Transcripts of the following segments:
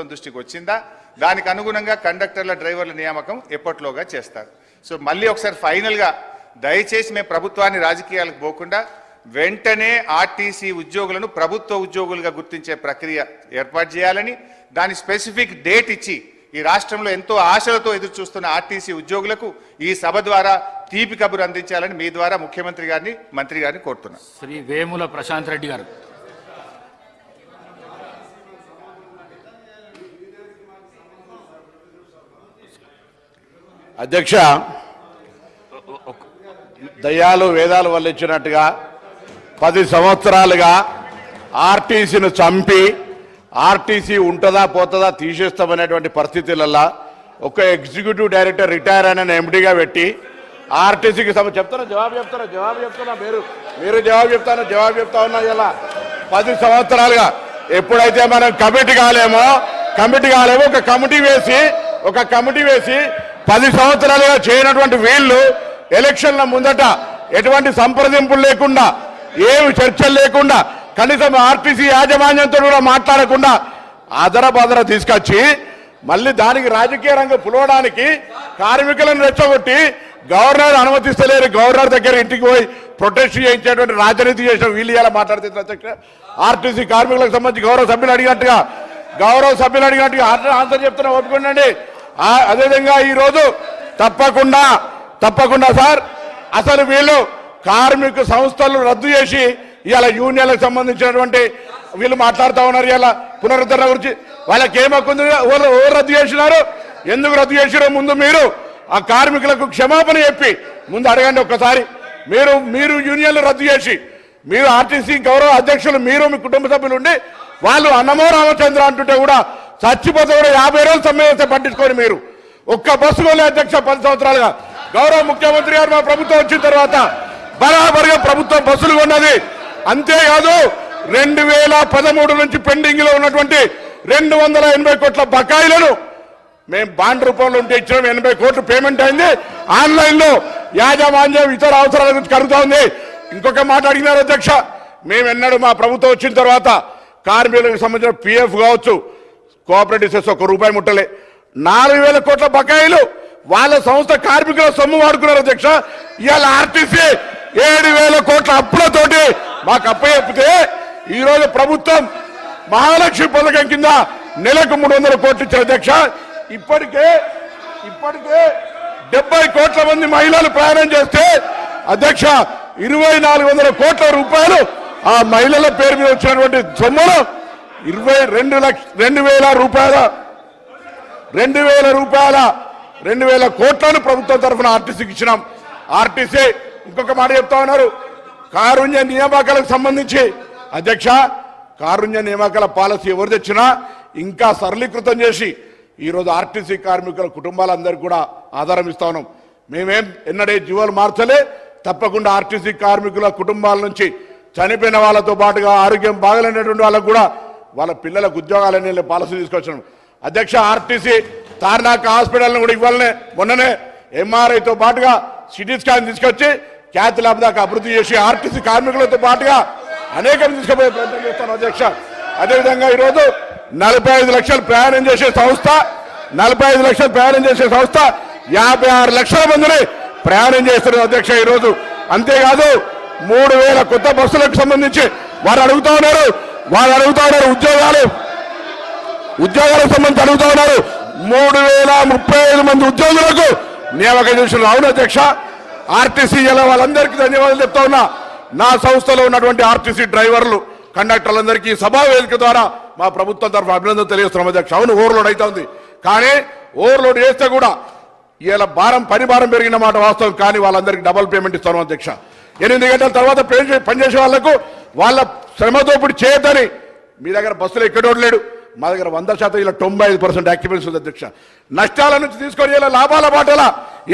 ప్రభుత్వం దృష్టికి వచ్చిందా? దానికి అనుగుణంగా కండక్టర్ల డ్రైవర్ల నియామకం ఎప్పట్లోగా చేస్తారు? సో మళ్ళీ ఒకసారి ఫైనల్గా దయచేసి మేము ప్రభుత్వాన్ని రాజకీయాలకు పోకుండా వెంటనే ఆర్టీసీ ఉద్యోగులను ప్రభుత్వ ఉద్యోగులుగా గుర్తించే ప్రక్రియ ఏర్పాటు చేయాలని దాని స్పెసిఫిక్ డేట్ ఇచ్చి ఈ రాష్ట్రంలో ఎంతో ఆశలతో ఎదురు చూస్తున్న ఆర్టీసీ ఉద్యోగులకు ఈ సభ ద్వారా తీపి కబురు అందించాలని మీ ద్వారా ముఖ్యమంత్రి గారిని మంత్రి గారిని కోరుతున్నాను శ్రీ వేముల ప్రశాంత్ రెడ్డి గారు. అధ్యక్ష దయ్యాలు వేదాలు వల్లించినట్టుగా పది సంవత్సరాలుగా ఆర్టీసీని చంపి ఆర్టీసీ ఉంటుందా పోతుందా తీసేస్తామనేటువంటి పరిస్థితులల్లా ఒక ఎగ్జిక్యూటివ్ డైరెక్టర్ రిటైర్ అయిన ఎండిగా పెట్టి ఆర్టీసీకి సమ చెప్తాను జవాబు చెప్తాను జవాబు చెప్తున్నా మీరు. మీరు జవాబు చెప్తాను జవాబు చెప్తా ఉన్నా ఇలా. పది సంవత్సరాలుగా ఎప్పుడైతే మనం కమిటీ కాలేమో కమిటీ కాలేమో ఒక కమిటీ వేసి ఒక కమిటీ వేసి పది సంవత్సరాలుగా చేయనటువంటి వీళ్ళు ఎలక్షన్ల ముందట ఎటువంటి సంప్రదింపులు లేకుండా ఏమి చర్చలు లేకుండా కనీసం ఆర్టీసీ యాజమాన్యంతో కూడా మాట్లాడకుండా అదరబదర తీసుకొచ్చి మళ్ళీ దానికి రాజకీయ రంగం పులవడానికి కార్మికులను రెచ్చగొట్టి గవర్నర్ అనుమతిస్తలేరు. గవర్నర్ దగ్గర ఇంటికి పోయి ప్రొటెస్ట్ చేయించేటువంటి రాజనీతి చేసిన వీళ్ళు ఇలా మాట్లాడుతున్నారు. ఆర్టీసీ కార్మికులకు సంబంధించి గౌరవ సభ్యులు అడిగినట్టుగా గౌరవ సభ్యులు అడిగినట్టుగా ఆన్సర్- చెప్తున్నా ఒప్పుకోండి. అదేవిధంగా ఈ రోజు తప్పకుండా తప్పకుండా సార్ అసలు వీళ్ళు కార్మిక సంస్థలు రద్దు చేసి ఇవాళ యూనియన్లకు సంబంధించినటువంటి వీళ్ళు మాట్లాడుతూ ఉన్నారు ఇలా పునరుద్ధరణ గురించి. వాళ్ళకి ఏమక్కుంది ఎవరు ఎవరు రద్దు చేసినారు? ఎందుకు రద్దు చేసిరో ముందు మీరు ఆ కార్మికులకు క్షమాపణ చెప్పి ముందు అడగండి ఒక్కసారి. మీరు మీరు యూనియన్లు రద్దు చేసి మీరు ఆర్టీసీ గౌరవ అధ్యక్షులు మీరు మీ కుటుంబ సభ్యులు ఉండి వాళ్ళు అన్నమో రామచంద్ర అంటుంటే కూడా చచ్చిపోతే కూడా యాభై రోజులు సమ్మె చేస్తే పట్టించుకోండి మీరు. ఒక్క బస్సు కొలే అధ్యక్ష పది సంవత్సరాలుగా. గౌరవ ముఖ్యమంత్రి గారు మా ప్రభుత్వం వచ్చిన తర్వాత బరాబరిగా ప్రభుత్వం బస్సులు కొన్నది. అంతేకాదు రెండు వేల పదమూడు నుంచి పెండింగ్లో ఉన్నటువంటి రెండు వందల ఎనభై కోట్ల బకాయిలను మేము బాండ్ రూపంలో ఉంటే ఇచ్చిన. ఎనభై కోట్లు పేమెంట్ అయింది. ఆన్లైన్లో యాజమాన్యం ఇతర అవసరాల గురించి కలుగుతా ఉంది. ఇంకొక మాట అడిగినారు అధ్యక్ష. మేము ఎన్నడూ మా ప్రభుత్వం వచ్చిన తర్వాత కార్మికులకు సంబంధించిన పిఎఫ్ కావచ్చు కోఆపరేటివ్ సెస్ ఒక రూపాయి ముట్టలే. నాలుగు వేల కోట్ల బకాయిలు వాళ్ళ సంస్థ కార్మికుల సొమ్ము వాడుకున్నారు అధ్యక్ష. ఇవాళ ఆర్టీసీ ఏడు వేల కోట్ల అప్పులతోటి మాకు అప్ప చెప్తే ఈ రోజు ప్రభుత్వం మహాలక్ష్మి పథకం కింద నెలకు మూడు వందల కోట్లు ఇచ్చారు అధ్యక్ష. ఇప్పటికే ఇప్పటికే డెబ్బై కోట్ల మంది మహిళలు ప్రయాణం చేస్తే అధ్యక్ష ఇరవై నాలుగు వందల కోట్ల రూపాయలు ఆ మహిళల పేరు మీద వచ్చినటువంటి సొమ్మును ఇరవై రెండు లక్ష రెండు వేల రూపాయల రెండు వేల రూపాయల రెండు వేల కోట్లను ప్రభుత్వం తరఫున ఆర్టీసీకి ఇచ్చినాం. ఆర్టీసీ ఇంకొక మాట చెప్తా ఉన్నారు. కారుణ్య నియామకాలకు సంబంధించి అధ్యక్ష కారుణ్య నియామకాల పాలసీ ఎవరు తెచ్చినా ఇంకా సరళీకృతం చేసి ఈరోజు ఆర్టీసీ కార్మికుల కుటుంబాలందరికీ కూడా ఆధారం ఇస్తా ఉన్నాం. మేమేం ఎన్నడే జీవాలు మార్చలే తప్పకుండా ఆర్టీసీ కార్మికుల కుటుంబాల నుంచి చనిపోయిన వాళ్ళతో పాటుగా ఆరోగ్యం బాగలేనటువంటి వాళ్ళకు కూడా వాళ్ళ పిల్లలకు ఉద్యోగాలనే పాలసీ తీసుకొచ్చాను. అధ్యక్ష ఆర్టీసీ తార్నాక హాస్పిటల్ని కూడా ఇవ్వాలనే మొన్ననే ఎంఆర్ఐతో పాటుగా సిటీ స్కాన్ తీసుకొచ్చి ఖ్యాతి ల్యాబ్ దాకా అభివృద్ధి చేసి ఆర్టీసీ కార్మికులతో పాటుగా అనేకం తీసుకుపోయే ప్రయత్నం చేస్తాను అధ్యక్ష. అదేవిధంగా ఈరోజు నలభై ఐదు లక్షలు ప్రయాణం చేసే సంస్థ నలభై ఐదు లక్షలు ప్రయాణం చేసే సంస్థ యాభై ఆరు లక్షల మందిని ప్రయాణం చేస్తున్నారు అధ్యక్ష ఈరోజు. అంతేకాదు మూడు వేల కొత్త బస్సులకు సంబంధించి వారు అడుగుతా ఉన్నారు. వాళ్ళు అడుగుతా ఉన్నారు ఉద్యోగాలు. ఉద్యోగాలకు సంబంధించి అడుగుతా ఉన్నారు. మూడు వేల ముప్పై ఐదు మంది ఉద్యోగులకు నియామకం చేసిన అవును అధ్యక్ష ఆర్టీసీ ఇలా వాళ్ళందరికీ ధన్యవాదాలు చెప్తా ఉన్నా. నా సంస్థలో ఉన్నటువంటి ఆర్టీసీ డ్రైవర్లు కండక్టర్లందరికీ సభా వేదిక ద్వారా మా ప్రభుత్వం తరఫు అభినందన తెలియజేస్తున్నాం అధ్యక్ష. అవును ఓవర్లోడ్ అయితే ఉంది. కానీ ఓవర్లోడ్ చేస్తే కూడా ఇలా భారం పని భారం పెరిగిన మాట వాస్తవం. కానీ వాళ్ళందరికీ డబుల్ పేమెంట్ ఇస్తాను అధ్యక్ష. ఎనిమిది గంటల తర్వాత పనిచేసే వాళ్ళకు వాళ్ళ శ్రమతో ఇప్పుడు చేయొద్దని మీ దగ్గర బస్సులు ఎక్కడోడలేడు మా దగ్గర వంద శాతం ఇలా తొంభై ఐదు పర్సెంట్ యాక్టివిటీస్ ఉంది అధ్యక్ష. నష్టాల నుంచి తీసుకొని ఇలా లాభాల బాటల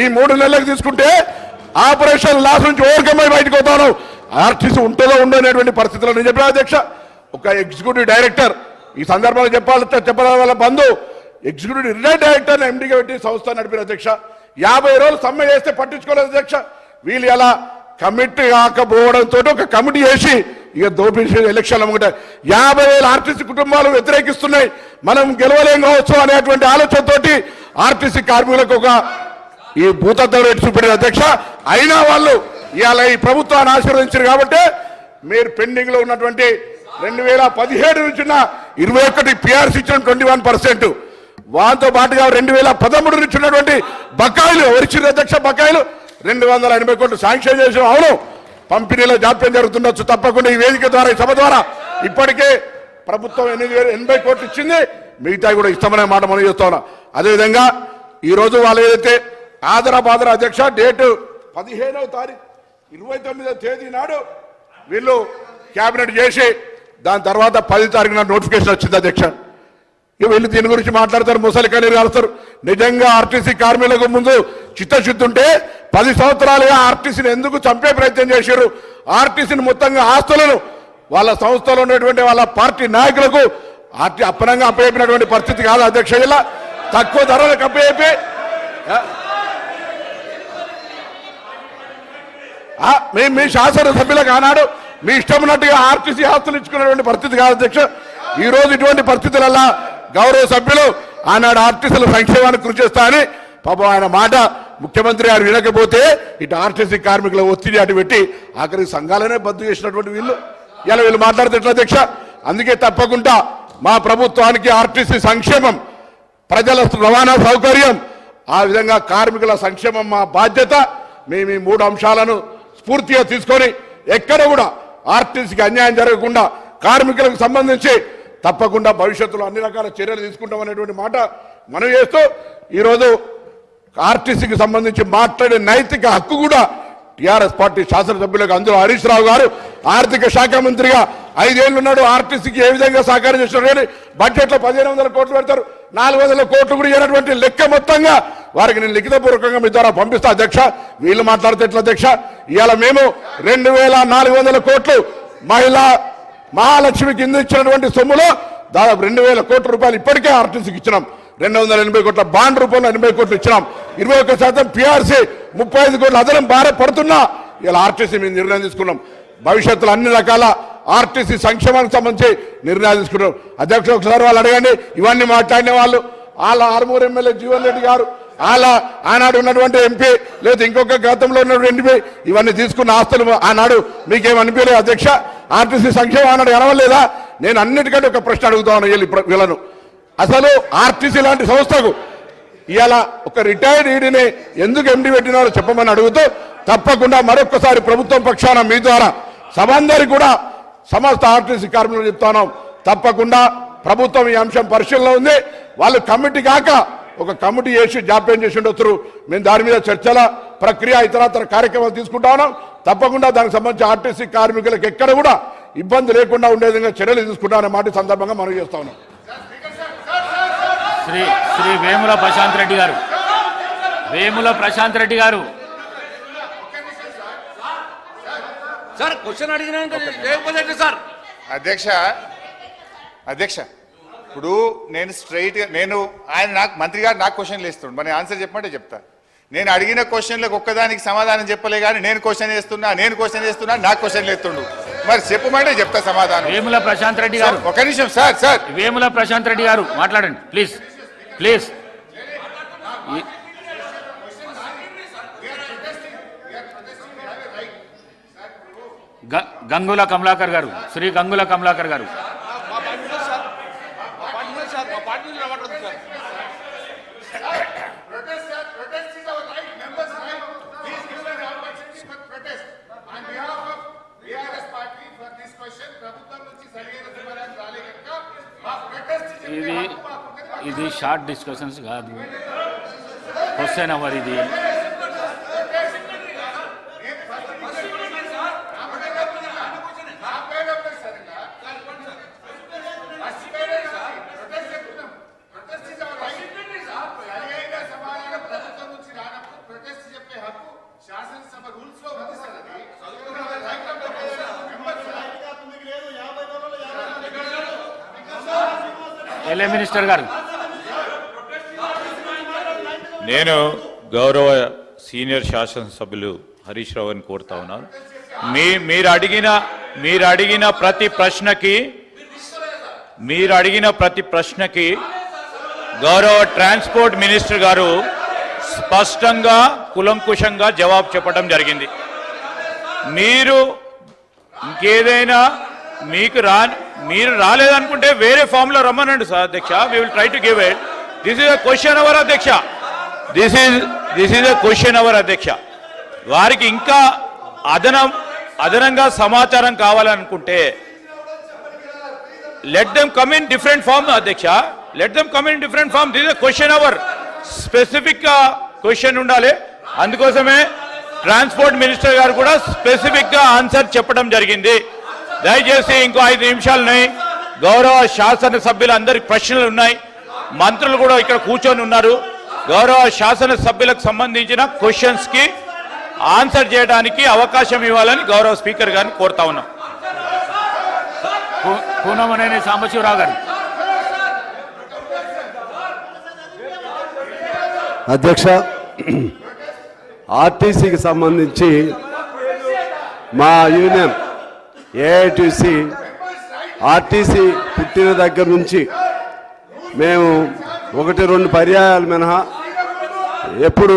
ఈ మూడు నెలలకు తీసుకుంటే ఆపరేషన్ లాస్ నుంచి ఓవర్కమ్ అయి బయటకు వస్తాను. ఆర్టీసీ ఉంటుందో ఉండో అనేటువంటి పరిస్థితుల్లో నేను చెప్పిన అధ్యక్ష. ఒక ఎగ్జిక్యూటివ్ డైరెక్టర్ ఈ సందర్భంలో చెప్పాలి చెప్పడం వల్ల బంధు. ఎగ్జిక్యూటివ్ రిటైర్డ్ డైరెక్టర్ ఎండిగా పెట్టి సంస్థ నడిపిన అధ్యక్ష. యాభై రోజులు సమ్మె చేస్తే పట్టించుకోలేదు అధ్యక్ష. వీళ్ళు ఎలా కమిటీ కాకపోవడంతో ఒక కమిటీ వేసి ఇక దోపిడీ ఎలక్షన్ల ముంగట యాభై వేల ఆర్టీసీ కుటుంబాలు వ్యతిరేకిస్తున్నాయి. మనం గెలవలేం కావచ్చు అనేటువంటి ఆలోచనతోటి ఆర్టీసీ కార్మికులకు ఒక ఈ భూతత్వం రేటు చూపెట్టిన అధ్యక్ష. అయినా వాళ్ళు ఇవాళ ఈ ప్రభుత్వాన్ని ఆశీర్వదించారు కాబట్టి మీరు పెండింగ్లో ఉన్నటువంటి రెండు వేల పదిహేడు నుంచి ఉన్న ఇరవై ఒకటి పిఆర్సీ ఇచ్చిన ట్వంటీ వన్ పర్సెంట్. వాటితో పాటుగా రెండు వేల పదమూడు నుంచి ఉన్నటువంటి బకాయిలు ఎవరిచ్చిన అధ్యక్ష బకాయిలు? రెండు వందల ఎనభై కోట్లు శాంక్షన్ చేసాం అవును. పంపిణీలో జాప్యం జరుగుతుండొచ్చు. తప్పకుండా ఈ వేదిక ద్వారా ఈ సభ ద్వారా ఇప్పటికే ప్రభుత్వం ఎనిమిది వేల ఎనభై కోట్లు ఇచ్చింది. మిగతా కూడా ఇష్టమనే మాట మనం చేస్తా ఉన్నాం. అదేవిధంగా ఈరోజు వాళ్ళు ఏదైతే ఆదరాబాదర అధ్యక్ష డేటు పదిహేనవ తారీఖు ఇరవై తొమ్మిదవ తేదీ నాడు వీళ్ళు క్యాబినెట్ చేసి దాని తర్వాత పది తారీఖున నోటిఫికేషన్ వచ్చింది అధ్యక్ష. వీళ్ళు దీని గురించి మాట్లాడతారు ముసలి కన్నీరు కాలుస్తారు. నిజంగా ఆర్టీసీ కార్మికులకు ముందు చిత్తశుద్ధి ఉంటే పది సంవత్సరాలుగా ఆర్టీసీని ఎందుకు చంపే ప్రయత్నం చేశారు? ఆర్టీసీని మొత్తంగా ఆస్తులను వాళ్ళ సంస్థలో ఉన్నటువంటి వాళ్ళ పార్టీ నాయకులకు ఆర్టీ అప్పనంగా అప్పయ్యినటువంటి పరిస్థితి కాదు అధ్యక్ష ఇలా తక్కువ ధరలకు అప్పయ్యి ఆ, మీ మీ శాసనసభ్యులకు ఆనాడు మీ ఇష్టం ఉన్నట్టుగా ఆర్టీసీ ఆస్తులు ఇచ్చుకున్నటువంటి పరిస్థితి కాదు అధ్యక్ష. ఈ రోజు ఇటువంటి పరిస్థితులల్లా గౌరవ సభ్యులు ఆనాడు ఆర్టీసీల సంక్షేమానికి కృషి చేస్తా అని పాపం ఆయన మాట ముఖ్యమంత్రి గారు వినకపోతే ఇటు ఆర్టీసీ కార్మికుల ఒత్తిడి అటు పెట్టి ఆఖరికి సంఘాలనే బద్దు చేసినటువంటి వీళ్ళు. ఇలా వీళ్ళు మాట్లాడితే ఎట్లా అధ్యక్ష? అందుకే తప్పకుండా మా ప్రభుత్వానికి ఆర్టీసీ సంక్షేమం ప్రజల రవాణా సౌకర్యం ఆ విధంగా కార్మికుల సంక్షేమం మా బాధ్యత. మేము ఈ మూడు అంశాలను స్ఫూర్తిగా తీసుకొని ఎక్కడ కూడా ఆర్టీసీకి అన్యాయం జరగకుండా కార్మికులకు సంబంధించి తప్పకుండా భవిష్యత్తులో అన్ని రకాల చర్యలు తీసుకుంటాం అనేటువంటి మాట మనం చేస్తూ ఈరోజు ఆర్టీసీకి సంబంధించి మాట్లాడే నైతిక హక్కు కూడా టిఆర్ఎస్ పార్టీ శాసనసభ్యులకు అందులో హరీష్ రావు గారు ఆర్థిక శాఖ మంత్రిగా ఐదేళ్ళు ఉన్నాడు ఆర్టీసీకి ఏ విధంగా సహకారం చేస్తున్నారు కానీ బడ్జెట్లో పదిహేను వందల కోట్లు పెడతారు నాలుగు వందల కోట్లు కూడా ఇవ్వనటువంటి లెక్క మొత్తంగా వారికి నేను లిఖితపూర్వకంగా మీ ద్వారా పంపిస్తా అధ్యక్ష. వీళ్ళు మాట్లాడితే ఎట్లా అధ్యక్ష? ఇవాళ మేము రెండు వేల నాలుగు వందల కోట్లు మహిళా మహాలక్ష్మి కింద ఇచ్చినటువంటి సొమ్ములో దాదాపు రెండు వేల కోట్ల రూపాయలు ఇప్పటికే ఆర్టీసీకి ఇచ్చినాం. రెండు వందల ఎనభై కోట్ల బాండ్ రూపంలో ఎనభై కోట్లు ఇచ్చినాం. ఇరవై ఒక్క శాతం పిఆర్సీ ముప్పై ఐదు కోట్లు అదనం భార పడుతున్నా. ఇలా ఆర్టీసీ మేము నిర్ణయం తీసుకున్నాం. భవిష్యత్తులో అన్ని రకాల ఆర్టీసీ సంక్షేమానికి సంబంధించి నిర్ణయాలు తీసుకున్నాం. అధ్యక్షులు ఒకసారి వాళ్ళు అడగండి. ఇవన్నీ మాట్లాడిన వాళ్ళు వాళ్ళ ఆరుమూరు ఎమ్మెల్యే జీవన్ రెడ్డి గారు వాళ్ళ ఆనాడు ఉన్నటువంటి ఎంపీ లేదా ఇంకొక గతంలో ఉన్నటువంటి ఎంపీ ఇవన్నీ తీసుకున్న ఆస్తులు ఆనాడు మీకేం అనిపించలేదు అధ్యక్ష. ఆర్టీసీ సంక్షేమం ఆనాడు కనవలేదా నేను అన్నిటికంటే ఒక ప్రశ్న అడుగుతా ఉన్నాను వీళ్ళు ఇప్పుడు వీళ్ళను. అసలు ఆర్టీసీ లాంటి సంస్థకు ఇవాళ ఒక రిటైర్డ్ ఈడీని ఎందుకు ఎండి పెట్టినారో చెప్పమని అడుగుతూ తప్పకుండా మరొకసారి ప్రభుత్వం పక్షాన మీ ద్వారా సభందరి కూడా సమస్త ఆర్టీసీ కార్మికులు చెప్తాను తప్పకుండా ప్రభుత్వం ఈ అంశం పరిశీలనలో ఉంది. వాళ్ళు కమిటీ కాక ఒక కమిటీ వేసి జాప్యం చేసి ఉండొచ్చు మేము దాని మీద చర్చల ప్రక్రియ ఇతరతర కార్యక్రమాలు తీసుకుంటా ఉన్నాం. తప్పకుండా దానికి సంబంధించి ఆర్టీసీ కార్మికులకు ఎక్కడ కూడా ఇబ్బంది లేకుండా ఉండే విధంగా చర్యలు తీసుకుంటామనే మాట సందర్భంగా మనం చేస్తా ఉన్నాం. శ్రీ శ్రీ వేముల ప్రశాంత్ రెడ్డి గారు. వేముల ప్రశాంత్ రెడ్డి గారు. సార్ క్వశ్చన్ అడిగినాక సార్. అధ్యక్ష అధ్యక్ష ఇప్పుడు నేను స్ట్రైట్ నేను ఆయన నాకు మంత్రి గారు నాకు క్వశ్చన్లు ఇస్తుండు మరి ఆన్సర్ చెప్పమంటే చెప్తా. నేను అడిగిన క్వశ్చన్లకు ఒక్కదానికి సమాధానం చెప్పలే కానీ నేను క్వశ్చన్ వేస్తున్నా నేను క్వశ్చన్ వేస్తున్నా నాకు క్వశ్చన్లు ఎత్తుండు మరి చెప్పమంటే చెప్తా సమాధానం. వేముల ప్రశాంత్ రెడ్డి గారు. ఒక నిమిషం సార్ సార్. వేముల ప్రశాంత్ రెడ్డి గారు మాట్లాడండి ప్లీజ్. ప్లీజ్. గ- గంగుల కమలాకర్ గారు శ్రీ గంగుల కమలాకర్ గారు. ఇది షార్ట్ డిస్కషన్స్ కాదు క్వశ్చన్ అవర్ ఇది నా పేరు ఎవరు సార్ ఇంకా? ఫస్ట్ పేరే సార్. Protest చెప్తున్నాం. Protest is our right. సరైన సమాధానం ప్రభుత్వం నుంచి రానప్పుడు protest చెప్పే హక్కు శాసనసభ రూల్స్ లో ఉంది సార్ అది. Right of the members, sir. LA minister గారు నేను గౌరవ సీనియర్ శాసనసభ్యులు హరీష్ రావుని కోరుతా ఉన్నాను. మీ మీరు అడిగిన మీరు అడిగిన ప్రతి ప్రశ్నకి మీరు అడిగిన ప్రతి ప్రశ్నకి గౌరవ ట్రాన్స్పోర్ట్ మినిస్టర్ గారు స్పష్టంగా కులంకుశంగా జవాబు చెప్పడం జరిగింది. మీరు ఇంకేదైనా మీకు రా మీరు రాలేదనుకుంటే వేరే ఫామ్లో రమ్మనండి సార్ అధ్యక్ష. We will try to give it this is a question hour అధ్యక్ష. This is this is a question hour అధ్యక్ష వారికి ఇంకా అదనం అదనంగా సమాచారం కావాలనుకుంటే let them come in different form అధ్యక్ష let them come in different form this question hour స్పెసిఫిక్గా క్వశ్చన్ ఉండాలి. అందుకోసమే ట్రాన్స్పోర్ట్ మినిస్టర్ గారు కూడా స్పెసిఫిక్గా ఆన్సర్ చెప్పడం జరిగింది. దయచేసి ఇంకో ఐదు నిమిషాలు ఉన్నాయి. గౌరవ శాసన సభ్యులందరికి ప్రశ్నలు ఉన్నాయి. మంత్రులు కూడా ఇక్కడ కూర్చొని ఉన్నారు. గౌరవ శాసన సభ్యులకు సంబంధించిన క్వశ్చన్స్కి ఆన్సర్ చేయడానికి అవకాశం ఇవ్వాలని గౌరవ స్పీకర్ గారిని కోరుతా ఉన్నాం. కూనమనేని సాంబశివరావు గారు. అధ్యక్ష ఆర్టీసీకి సంబంధించి మా యూనియన్ ఏఐటీసీ ఆర్టీసీ పుట్టిన దగ్గర నుంచి మేము ఒకటి రెండు పర్యాయాలు మినహా ఎప్పుడు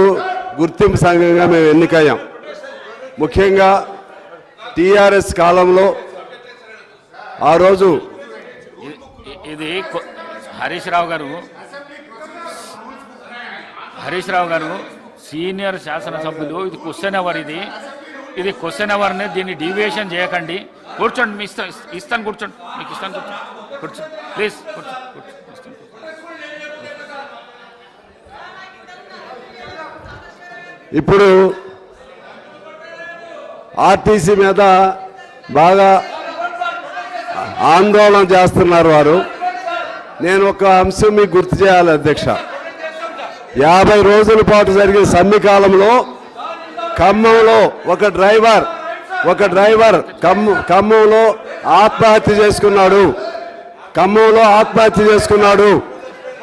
గుర్తింపు సంఘంగా మేము ఎన్నికయ్యాం. ముఖ్యంగా టీఆర్ఎస్ కాలంలో ఆ రోజు ఇది హరీష్ రావు గారు హరీష్ రావు గారు సీనియర్ శాసనసభ్యులు. ఇది క్వశ్చన్ అవర్ ఇది. ఇది క్వశ్చన్ అవర్ని దీన్ని డీవియేషన్ చేయకండి. కూర్చోండి మీ ఇస్తాను కూర్చోండి. మీకు ఇస్తాను కూర్చోండి కూర్చోండి ప్లీజ్ కూర్చోండి కూర్చోండి ఇప్పుడు ఆర్టీసీ మీద బాగా ఆందోళన చేస్తున్నారు వారు. నేను ఒక అంశం మీకు గుర్తు చేయాలి అధ్యక్ష. యాభై రోజుల పాటు జరిగిన సమ్మె కాలంలో ఖమ్మంలో ఒక డ్రైవర్ ఒక డ్రైవర్ ఖమ్మం ఖమ్మంలో ఆత్మహత్య చేసుకున్నాడు. ఖమ్మంలో ఆత్మహత్య చేసుకున్నాడు.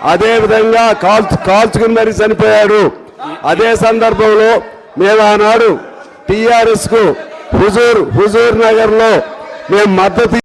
అదేవిధంగా కాల్చు కాల్చుకుని మరి చనిపోయాడు. అదే సందర్భంలో మేము ఆనాడు టిఆర్ఎస్కు హుజూర్ హుజూర్ నగర్లో మేము మద్దతు